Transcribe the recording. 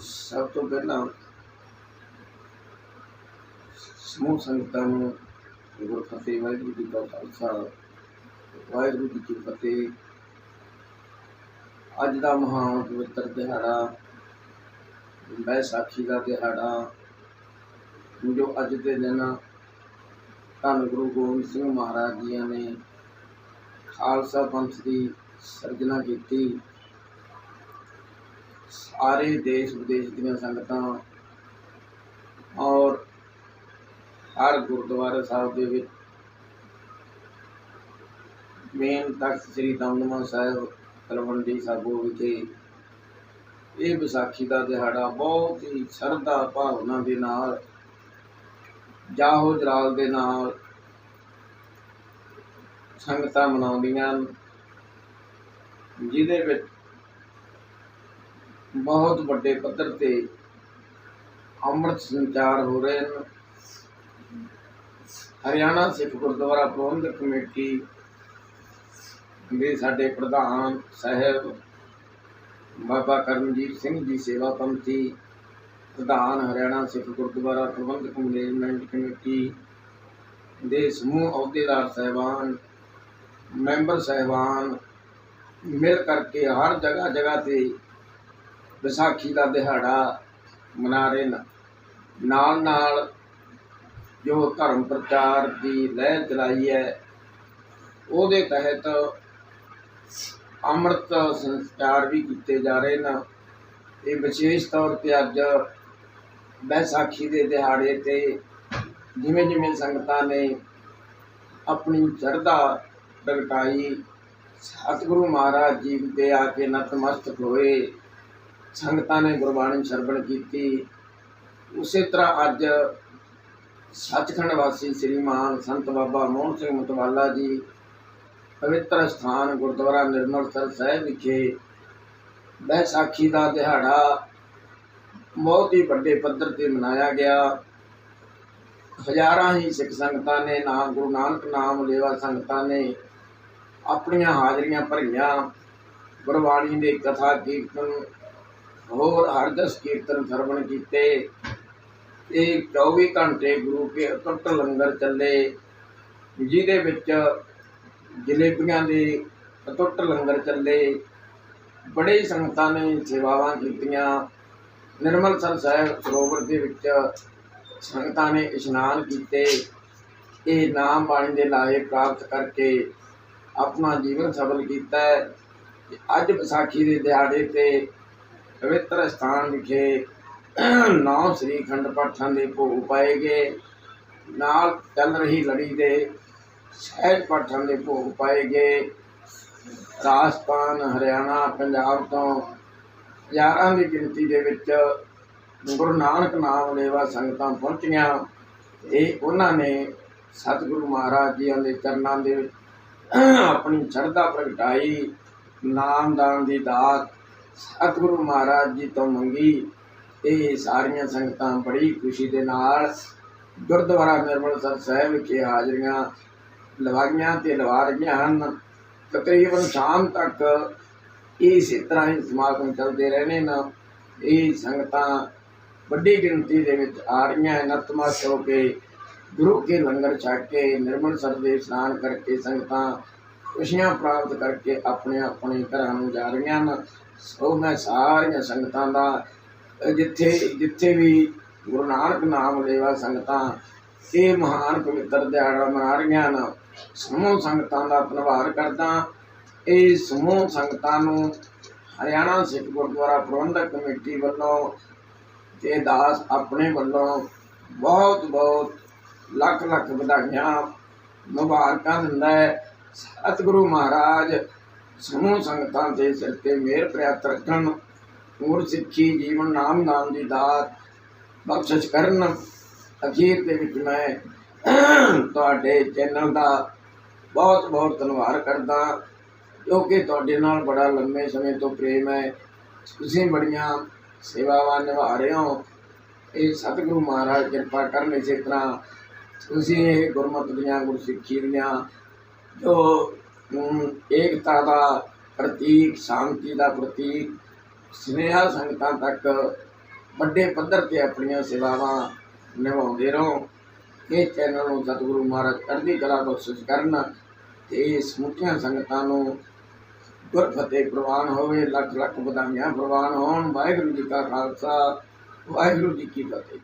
ਸਭ ਤੋਂ ਪਹਿਲਾਂ ਸਮੂਹ ਸੰਗਤਾਂ ਨੂੰ ਗੁਰਫਤਿਹ ਵਾਹਿਗੁਰੂ ਜੀ ਕਾ ਖਾਲਸਾ, ਵਾਹਿਗੁਰੂ ਜੀ ਕੀ ਫਤਿਹ। ਅੱਜ ਦਾ ਮਹਾਨ ਪਵਿੱਤਰ ਦਿਹਾੜਾ, ਬੈਸਾਖੀ ਦਾ ਦਿਹਾੜਾ, ਜੋ ਅੱਜ ਦੇ ਦਿਨ ਧੰਨ ਗੁਰੂ ਗੋਬਿੰਦ ਸਿੰਘ ਮਹਾਰਾਜ ਜੀ ਨੇ ਖਾਲਸਾ ਪੰਥ ਦੀ ਸਿਰਜਣਾ ਕੀਤੀ। ਸਾਰੇ ਦੇਸ਼ ਵਿਦੇਸ਼ ਦੀਆਂ ਸੰਗਤਾਂ ਔਰ ਹਰ ਗੁਰਦੁਆਰਾ ਸਾਹਿਬ ਦੇ ਵਿੱਚ ਮੇਨ ਤਖਤ ਸ੍ਰੀ ਦਮਦਮਾ ਸਾਹਿਬ, ਤਲਵੰਡੀ ਸਾਬੋ ਵਿਖੇ ਇਹ ਵਿਸਾਖੀ ਦਾ ਦਿਹਾੜਾ ਬਹੁਤ ਹੀ ਸ਼ਰਧਾ ਭਾਵਨਾ ਦੇ ਨਾਲ, ਜਾਹੋ ਜਲਾਲ ਦੇ ਨਾਲ ਸੰਗਤਾਂ ਮਨਾਉਂਦੀਆਂ ਹਨ, ਜਿਹਦੇ ਵਿੱਚ ਬਹੁਤ ਵੱਡੇ ਪੱਧਰ ਤੇ ਅੰਮ੍ਰਿਤ ਸੰਚਾਰ ਹੋ ਰਹੇ ਹਨ। ਹਰਿਆਣਾ ਸਿੱਖ ਗੁਰਦੁਆਰਾ ਪ੍ਰਬੰਧਕ ਕਮੇਟੀ ਦੇ ਸਾਡੇ ਪ੍ਰਧਾਨ ਸਾਹਿਬ ਬਾਬਾ ਕਰਮਜੀਤ ਸਿੰਘ ਜੀ ਸੇਵਾ ਪੰਥੀ, ਪ੍ਰਧਾਨ ਹਰਿਆਣਾ ਸਿੱਖ ਗੁਰਦੁਆਰਾ ਪ੍ਰਬੰਧਕ ਮੈਨੇਜਮੈਂਟ ਕਮੇਟੀ ਦੇ ਸਮੂਹ ਅਹੁਦੇਦਾਰ ਸਹਿਬਾਨ, ਮੈਂਬਰ ਸਹਿਬਾਨ, ਮਿਲ ਕਰਕੇ ਹਰ ਜਗ੍ਹਾ ਜਗ੍ਹਾ ਤੇ ਵਿਸਾਖੀ ਦਾ ਦਿਹਾੜਾ ਮਨਾ ਰਹੇ ਨੇ। ਨਾਲ ਨਾਲ ਜੋ ਧਰਮ ਪ੍ਰਚਾਰ ਦੀ ਲਹਿਰ ਚਲਾਈ ਹੈ, ਉਹਦੇ ਤਹਿਤ ਅੰਮ੍ਰਿਤ ਸੰਸਕਾਰ ਵੀ ਕੀਤੇ ਜਾ ਰਹੇ ਨੇ। ਇਹ ਵਿਸ਼ੇਸ਼ ਤੌਰ ਤੇ ਅੱਜ ਵਿਸਾਖੀ ਦੇ ਦਿਹਾੜੇ ਤੇ ਜਿਵੇਂ ਜਿਵੇਂ ਸੰਗਤਾਂ ਨੇ ਆਪਣੀ ਸ਼ਰਧਾ ਪ੍ਰਗਟਾਈ, ਸਤਿਗੁਰੂ ਮਹਾਰਾਜ ਜੀ ਦੇ ਆ ਕੇ ਨਤਮਸਤਕ ਹੋਏ। ਸੰਗਤਾਂ ਨੇ ਗੁਰਬਾਣੀ ਸਰਵਣ ਕੀਤੀ। ਉਸੇ ਤਰ੍ਹਾਂ ਅੱਜ ਸੱਚਖੰਡ ਵਾਸੀ ਸ੍ਰੀਮਾਨ ਸੰਤ ਬਾਬਾ ਮੋਹਨ ਸਿੰਘ ਮਤਵਾਲਾ ਜੀ ਪਵਿੱਤਰ ਸਥਾਨ ਗੁਰਦੁਆਰਾ ਨਿਰਮਲਸਰ ਸਾਹਿਬ ਵਿਖੇ ਬੈਸਾਖੀ ਦਾ ਦਿਹਾੜਾ ਬਹੁਤ ਹੀ ਵੱਡੇ ਪੱਧਰ ਤੇ ਮਨਾਇਆ ਗਿਆ। ਹਜ਼ਾਰਾਂ ਹੀ ਸਿੱਖ ਸੰਗਤਾਂ ਨੇ ਨਾਮ ਗੁਰੂ ਨਾਨਕ ਨਾਮ ਲੇਵਾ ਸੰਗਤਾਂ ਨੇ ਆਪਣੀਆਂ ਹਾਜ਼ਰੀਆਂ ਭਰੀਆਂ। ਗੁਰਬਾਣੀ ਦੇ ਕਥਾ, ਕੀਰਤਨ ਹੋਰ ਹਰਦਸ ਕੀਰਤਨ ਸਰਵਣ ਕੀਤੇ। ਇਹ 24 ਘੰਟੇ ਗੁਰੂ ਕੇ ਅਟੁੱਟ ਲੰਗਰ ਚੱਲੇ। ਜਿਹਦੇ ਵਿੱਚ ਜਲੇਬੀਆਂ ਦੇ ਅਟੁੱਟ ਲੰਗਰ ਚੱਲੇ। ਬੜੇ ਸੰਗਤਾਂ ਨੇ ਸੇਵਾਵਾਂ ਕੀਤੀਆਂ। ਨਿਰਮਲ ਸਰ ਸਾਹਿਬ ਸਰੋਵਰ ਦੇ ਵਿੱਚ ਸੰਗਤਾਂ ਨੇ ਇਸ਼ਨਾਨ ਕੀਤੇ। ਇਹ ਨਾਮ ਬਾਣੀ ਦੇ ਲਾਏ ਪ੍ਰਾਪਤ ਕਰਕੇ ਆਪਣਾ ਜੀਵਨ ਸਫਲ ਕੀਤਾ ਅੱਜ ਵਿਸਾਖੀ ਦੇ ਦਿਹਾੜੇ ਤੇ ਪਵਿੱਤਰ ਸਥਾਨ ਵਿਖੇ ਨੌ ਸ੍ਰੀ ਖੰਡ ਪਾਠਾਂ ਦੇ ਭੋਗ ਪਾਏ ਗਏ। ਨਾਲ ਚੱਲ ਰਹੀ ਲੜੀ ਦੇ ਸਹਿਜ ਪਾਠਾਂ ਦੇ ਭੋਗ ਪਾਏ ਗਏ। ਰਾਜਸਥਾਨ, ਹਰਿਆਣਾ, ਪੰਜਾਬ ਤੋਂ ਹਜ਼ਾਰਾਂ ਦੀ ਗਿਣਤੀ ਦੇ ਵਿੱਚ ਗੁਰੂ ਨਾਨਕ ਨਾਮ ਲੇਵਾ ਸੰਗਤਾਂ ਪਹੁੰਚੀਆਂ। ਇਹ ਉਹਨਾਂ ਨੇ ਸਤਿਗੁਰੂ ਮਹਾਰਾਜ ਜੀਆਂ ਦੇ ਚਰਨਾਂ ਦੇ ਵਿੱਚ ਆਪਣੀ ਸ਼ਰਧਾ ਪ੍ਰਗਟਾਈ। ਨਾਮਦਾਨ ਦੀ ਦਾਤ ਸਤਿਗੁਰੂ ਮਹਾਰਾਜ ਜੀ ਤੋਂ ਮੰਗੀ। ਇਹ ਸਾਰੀਆਂ ਸੰਗਤਾਂ ਬੜੀ ਖੁਸ਼ੀ ਦੇ ਨਾਲ ਗੁਰਦੁਆਰਾ ਨਿਰਮਲ ਸਰ ਸਾਹਿਬ ਵਿਖੇ ਹਾਜ਼ਰੀਆਂ ਲਵਾਈਆਂ ਤੇ ਲਵਾ ਰਹੀਆਂ ਹਨ। ਤਕਰੀਬਨ ਸ਼ਾਮ ਤੱਕ ਇਸੇ ਤਰ੍ਹਾਂ ਹੀ ਸਮਾਗਮ ਚੱਲਦੇ ਰਹਿਣੇ ਨਾ। ਇਹ ਸੰਗਤਾਂ ਵੱਡੀ ਗਿਣਤੀ ਦੇ ਵਿੱਚ ਆ ਰਹੀਆਂ ਨਤਮਸਤਕ ਹੋ ਕੇ ਗੁਰੂ ਕੇ ਲੰਗਰ ਛਕ ਕੇ ਨਿਰਮਲ ਸਰ ਦੇ ਇਸ਼ਨਾਨ ਕਰਕੇ ਸੰਗਤਾਂ ਖੁਸ਼ੀਆਂ ਪ੍ਰਾਪਤ ਕਰਕੇ ਆਪਣੇ ਆਪਣੇ ਘਰਾਂ ਨੂੰ ਜਾ ਰਹੀਆਂ ਹਨ। ਸੋ ਮੈਂ ਸਾਰੀਆਂ ਸੰਗਤਾਂ ਦਾ ਜਿੱਥੇ ਜਿੱਥੇ ਵੀ ਗੁਰੂ ਨਾਨਕ ਨਾਮ ਲੇਵਾ ਸੰਗਤਾਂ, ਇਹ ਮਹਾਨ ਪਵਿੱਤਰ ਦਿਹਾੜਾ ਮਨਾ ਰਹੀਆਂ ਹਨ, ਸਮੂਹ ਸੰਗਤਾਂ ਦਾ ਧੰਨਵਾਦ ਕਰਦਾ। ਇਹ ਸਮੂਹ ਸੰਗਤਾਂ ਨੂੰ ਹਰਿਆਣਾ ਸਿੱਖ ਗੁਰਦੁਆਰਾ ਪ੍ਰਬੰਧਕ ਕਮੇਟੀ ਵੱਲੋਂ ਤੇ ਦਾਸ ਆਪਣੇ ਵੱਲੋਂ ਬਹੁਤ ਬਹੁਤ ਲੱਖ ਲੱਖ ਵਧਾਈਆਂ ਮੁਬਾਰਕਾਂ ਦਿੰਦਾ ਹੈ। ਸਤਿਗੁਰੂ ਮਹਾਰਾਜ ਸਮੂਹ ਸੰਗਤਾਂ ਦੇ ਸਿਰ ਤੇ ਮਿਹਰ ਪ੍ਰਿਆਤ ਰੱਖਣ ਹੋਰ ਸਿੱਖੀ ਜੀਵਨ ਨਾਮ ਨਾਮ ਦੀ ਦਾਤ, ਬਖਸ਼ਿਸ਼ ਕਰਨ ਅਖੀਰ ਦੇ ਵਿੱਚ ਮੈਂ ਤੁਹਾਡੇ ਚੈਨਲ ਦਾ ਬਹੁਤ ਬਹੁਤ ਧੰਨਵਾਦ ਕਰਦਾ, ਜੋ ਕਿ ਤੁਹਾਡੇ ਨਾਲ ਬੜਾ ਲੰਮੇ ਸਮੇਂ ਤੋਂ ਪ੍ਰੇਮ ਹੈ। ਤੁਸੀਂ ਬੜੀਆਂ ਸੇਵਾਵਾਂ ਨਿਭਾ ਰਹੇ ਹੋ। ਇਹ ਸਤਿਗੁਰੂ ਮਹਾਰਾਜ ਕਿਰਪਾ ਕਰਨ ਇਸੇ ਤਰ੍ਹਾਂ ਤੁਸੀਂ ਇਹ ਗੁਰਮਤਿ ਦੀਆਂ, ਗੁਰਸਿੱਖੀ ਦੀਆਂ ਜੋ ਏਕਤਾ ਦਾ ਪ੍ਰਤੀਕ, ਸ਼ਾਂਤੀ ਦਾ ਪ੍ਰਤੀਕ, ਸਨੇਹਾ ਸੰਗਤਾਂ ਤੱਕ ਵੱਡੇ ਪੱਧਰ ਤੇ ਆਪਣੀਆਂ ਸੇਵਾਵਾਂ ਨਿਭਾਉਂਦੇ ਰਹੋ। ਇਹ ਚੈਨਲ ਨੂੰ ਸਤਿਗੁਰੂ ਮਹਾਰਾਜ ਚੜ੍ਹਦੀ ਕਲਾ ਬਖਸ਼ਿਸ਼ ਕਰਨ ਤੇ ਸਮੁੱਚੀਆਂ ਸੰਗਤਾਂ ਨੂੰ ਗੁਰ ਫਤਿਹ ਪ੍ਰਵਾਨ ਹੋਵੇ ਲੱਖ ਲੱਖ ਵਧਾਈਆਂ ਪ੍ਰਵਾਨ ਹੋਣ। ਵਾਹਿਗੁਰੂ ਜੀ ਕਾ ਖਾਲਸਾ, ਵਾਹਿਗੁਰੂ ਜੀ ਕੀ ਫਤਿਹ।